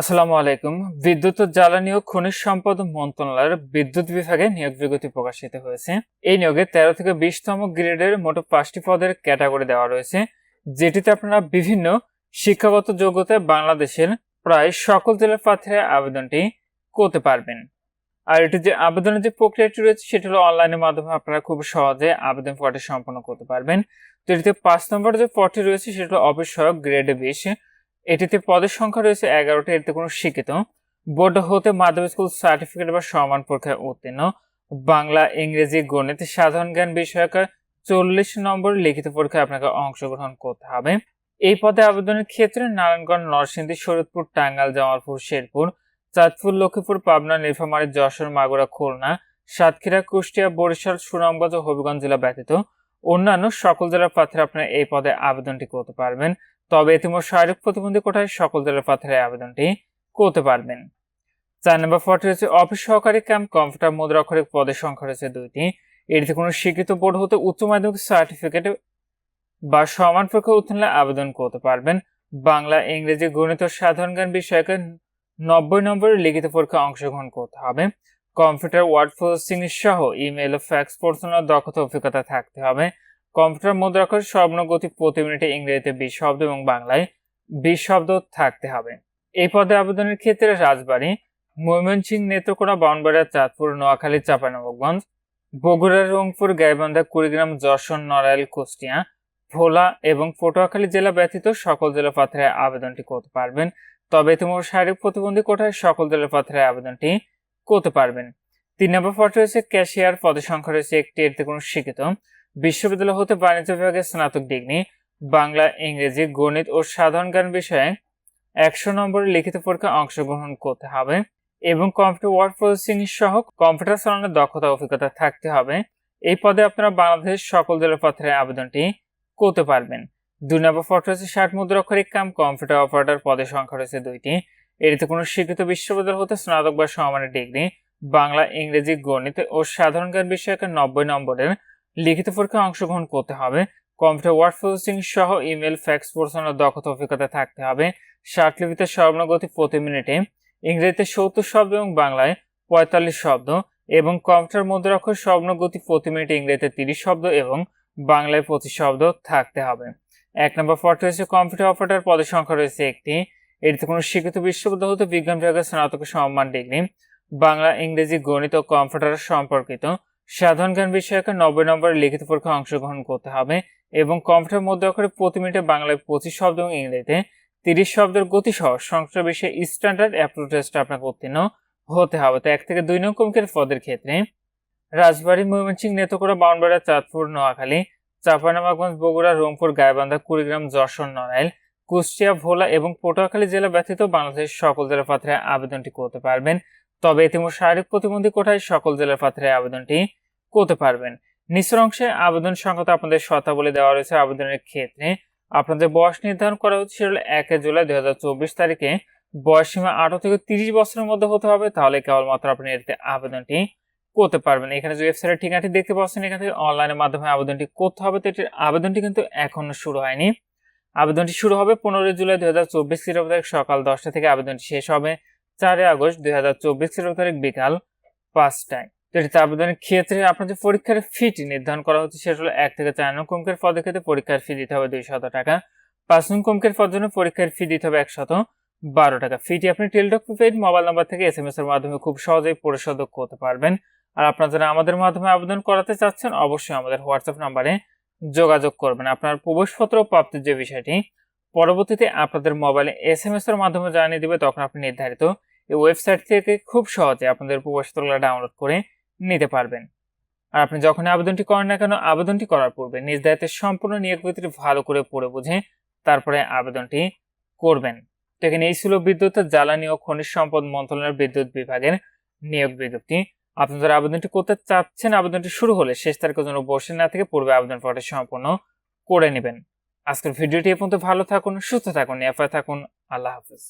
আসসালামু আলাইকুম। বিদ্যুৎ ও জ্বালানি ও খনিজ সম্পদ মন্ত্রণালয়ের বিদ্যুৎ বিভাগে নিয়োগ বিজ্ঞপ্তি প্রকাশিত হয়েছে। এই নিয়োগে তেরো থেকে বিশতম গ্রেডের মোট পাঁচটি পদের ক্যাটাগরি দেওয়া রয়েছে, যেটিতে আপনারা বিভিন্ন শিক্ষাগত যোগ্যতায় বাংলাদেশের প্রায় সকল জেলার প্রার্থীরা আবেদনটি করতে পারবেন। আর এটি যে আবেদনের যে প্রক্রিয়াটি রয়েছে, সেটি হলো অনলাইনের মাধ্যমে আপনারা খুব সহজে আবেদন পদটি সম্পন্ন করতে পারবেন। তো এটিতে পাঁচ নম্বর যে পদটি রয়েছে, সেটি হলো সহায়ক গ্রেড বিশ। এটিতে পদের সংখ্যা রয়েছে এগারোটি, এটিতে কোনো শিক্ষিত। বোর্ড হতে মাধ্যমিক স্কুল সার্টিফিকেট বা সমান পরীক্ষায় উত্তীর্ণ। বাংলা, ইংরেজি, গণিত সাধারণ জ্ঞান বিষয়ক চল্লিশ নম্বর লিখিত পরীক্ষায় আপনাকে অংশগ্রহণ করতে হবে। এই পদে আবেদনের ক্ষেত্রে নারায়ণগঞ্জ, নরসিংদী শরৎপুর টাঙ্গাল জামালপুর, শেরপুর, চাঁদপুর, লক্ষ্মীপুর, পাবনা, নীলফামারী, যশোর, মাগুরা, খুলনা, সাতক্ষীরা, কুষ্টিয়া, বরিশাল, সুনামগঞ্জ ও হবিগঞ্জ জেলা ব্যতীত অন্যান্য সকল জেলার প্রার্থীরা আপনারা এই পদে আবেদনটি করতে পারবেন। তবে ইতিমধ্যে শারীরিক প্রতিবন্ধী কোটায় সকল দলের প্রার্থীরা আবেদনটি করতে পারবেন। চার নম্বর পদটি রয়েছে অফিস সহকারী ক্যাম্প, কম্পিউটার মুদ্রাক্ষরিক পদের সংখ্যা রয়েছে দুইটি। এটিতে কোনো স্বীকৃত বোর্ড হতে উচ্চ মাধ্যমিক সার্টিফিকেট বা সমান পরীক্ষা উত্তীর্ণ আবেদন করতে পারবেন। বাংলা, ইংরেজি, গণিত সাধারণ জ্ঞান বিষয়কে নব্বই নম্বরের লিখিত পরীক্ষায় অংশগ্রহণ করতে হবে। কম্পিউটার, ওয়ার্ড প্রসেসিং সহ ইমেল ও ফ্যাক্স পড়াশোনার দক্ষতা, অভিজ্ঞতা থাকতে হবে। কম্পিউটার মুদ্রাক্ষর সর্বনগতি প্রতি মিনিটে ইংরেজিতে বিশ শব্দ এবং বাংলায় বিশ শব্দ থাকতে হবে। এই পদে আবেদনের ক্ষেত্রে রাজবাড়ী, ময়মনসিংহ, নেত্রকোনা বাউনবাড়িয়া চাঁদপুর, নোয়াখালী চাঁপানবাবগঞ্জ বগুড়া, রংপুর, গাইবান্ধা, কুড়িগ্রাম, যশোর, নড়াইল, কুষ্টিয়া, ভোলা এবং পটুয়াখালী জেলা ব্যতীত সকল জেলা প্রার্থীরা আবেদনটি করতে পারবেন। তবে তোমার শারীরিক প্রতিবন্ধী কোটায় সকল জেলা প্রার্থীরা আবেদনটি করতে পারবেন। তিন নম্বর পদ রয়েছে ক্যাশিয়ার। পদের সংখ্যা রয়েছে একটি এতে কোনো শিক্ষিত। বিশ্ববিদ্যালয় হতে বাণিজ্য বিভাগে স্নাতক ডিগ্রি, বাংলা, ইংরেজি, গণিত ও সাধারণ জ্ঞান বিষয়ে একশো নম্বরের লিখিত পরীক্ষায় অংশগ্রহণ করতে হবে এবং কম্পিউটার ওয়ার্ড প্রসেসিং সহ কম্পিউটার চালানোর দক্ষতা অভিজ্ঞতা থাকতে হবে। এই পদে আপনারা বাংলাদেশের সকল জেলার প্রার্থীরা আবেদনটি করতে পারবেন। দুই নম্বর পদ রয়েছে ষাট মুদ্রাক্ষরিক কাম, কম্পিউটার অপারেটর পদের সংখ্যা রয়েছে দুইটি। এটিতে কোনো স্বীকৃত বিশ্ববিদ্যালয় হতে স্নাতক বা সমানের ডিগ্রি, বাংলা, ইংরেজি, গণিত ও সাধারণ জ্ঞান বিষয়কে নব্বই নম্বরের লিখিত পরীক্ষায় অংশগ্রহণ করতে হবে। কম্পিউটার ওয়ার্ড প্রসেসিং সহ ইমেল, ফ্যাক্স পড়াশোনার দক্ষতা অভিজ্ঞতা থাকতে হবে। ষাটলিপিতে সর্বনগতি প্রতি মিনিটে ইংরেজিতে সত্তর শব্দ এবং বাংলায় পঁয়তাল্লিশ শব্দ এবং কম্পিউটার মুদ্রাক্ষর স্বর্ণগতি প্রতি মিনিটে ইংরেজিতে তিরিশ শব্দ এবং বাংলায় পঁচিশ শব্দ থাকতে হবে। এক নম্বর পদ রয়েছে, কম্পিউটার অপারেটর পদের সংখ্যা রয়েছে একটি। এটিতে কোনো শিক্ষিত বিশ্ববিদ্যালয় হতে বিজ্ঞান বিভাগের স্নাতক সম্মান ডিগ্রি, বাংলা, ইংরেজি, গণিত ও কম্পিউটার সম্পর্কিত সাধারণ জ্ঞান বিষয়কে নব্বই নম্বরের লিখিত পরীক্ষায় অংশগ্রহণ করতে হবে এবং কম্পিউটার মধ্যে অক্ষরে প্রতি মিনিটে বাংলায় পঁচিশ শব্দ এবং ইংরেজিতে তিরিশ শব্দের গতি সহ সংশ্লিষ্ট বিষয়ে স্ট্যান্ডার্ড অ্যাপ্রোচ টেস্ট আপনাকে উত্তীর্ণ হতে হবে। তো এক থেকে দুই নং কমিকের পদের ক্ষেত্রে রাজবাড়ী, ময়মনসিংহ নেতকোড়া বাউনবাড়িয়া, চাঁদপুর, নোয়াখালী চাঁপানাবাগঞ্জ বগুড়া, রংপুর, গাইবান্ধা, কুড়িগ্রাম, যশোর, নড়াইল, কুষ্টিয়া, ভোলা এবং পটুয়াখালী জেলা ব্যতীত বাংলাদেশের সকল জেলার প্রার্থীরা আবেদনটি করতে পারবেন। তবে ইতিমধ্যে শারীরিক প্রতিবন্ধী কোঠায় সকল জেলার প্রার্থীরা আবেদনটি করতে পারবেন। নিচের অংশে আবেদন সংখ্যা আপনাদের শর্তাবলী দেওয়া রয়েছে। আবেদনের ক্ষেত্রে আপনাদের বয়স নির্ধারণ করা হচ্ছে সেটা একে জুলাই দুই হাজার চব্বিশ তারিখে। বয়স সীমা আঠারো থেকে তিরিশ বছরের মধ্যে হতে হবে। তাহলে কেবলমাত্র আপনি এতে আবেদনটি করতে পারবেন। এখানে যে ওয়েবসাইটের ঠিকানাটি দেখতে পাচ্ছেন, এখান থেকে অনলাইনের মাধ্যমে আবেদনটি করতে হবে। তো এটির আবেদনটি কিন্তু এখনও শুরু হয়নি। আবেদনটি শুরু হবে পনেরোই জুলাই দুই হাজার চব্বিশ খ্রিস্টাব্দ সকাল দশটা থেকে আবেদনটি শেষ হবে। চারই আগস্ট দুই হাজার চব্বিশ তারিখ বিকাল পাঁচটায়। তো এটিতে আবেদনের ক্ষেত্রে আপনার যে পরীক্ষার ফিটি নির্ধারণ করা হচ্ছে, সেটা হলো এক থেকে চার নং কমকের পদের ক্ষেত্রে পরীক্ষার ফি দিতে হবে দুইশত টাকা, পাঁচ নং কমকের পদের জন্য পরীক্ষার ফি দিতে হবে একশত বারো টাকা। ফিটি আপনি টেলডক প্রিপেড মোবাইল নাম্বার থেকে এস এম এস এর মাধ্যমে খুব সহজেই পরিশোধ করতে পারবেন। আর আপনারা যারা আমাদের মাধ্যমে আবেদন করাতে চাচ্ছেন, অবশ্যই আমাদের হোয়াটসঅ্যাপ নাম্বারে যোগাযোগ করবেন। আপনার প্রবেশপত্র প্রাপ্তির যে বিষয়টি, পরবর্তীতে আপনাদের মোবাইলে এস এম এস এর মাধ্যমে জানিয়ে দিবে, তখন আপনি নির্ধারিত এই ওয়েবসাইট থেকে খুব সহজে আপনাদের প্রবেশপত্রগুলো ডাউনলোড করে নিতে পারবেন। আর আপনি যখন আবেদনটি করেন না কেন, আবেদনটি করার পূর্বে নিজ দায়িত্বের সম্পূর্ণ নিয়োগ বিধি ভালো করে পড়ে বুঝে তারপরে আবেদনটি করবেন। তো এখানে এই ছিল বিদ্যুৎ, জ্বালানি ও খনিজ সম্পদ মন্ত্রণালয়ের বিদ্যুৎ বিভাগের নিয়োগ বিজ্ঞপ্তি। আপনি যারা আবেদনটি করতে চাচ্ছেন, আবেদনটি শুরু হলে শেষ তারিখের জন্য বসে না থেকে পূর্বে আবেদন পত্রটি সম্পূর্ণ করে নেবেন। আজকের ভিডিওটি এ পর্যন্ত ভালো থাকুন, সুস্থ থাকুন এফআই থাকুন। আল্লাহ হাফিজ।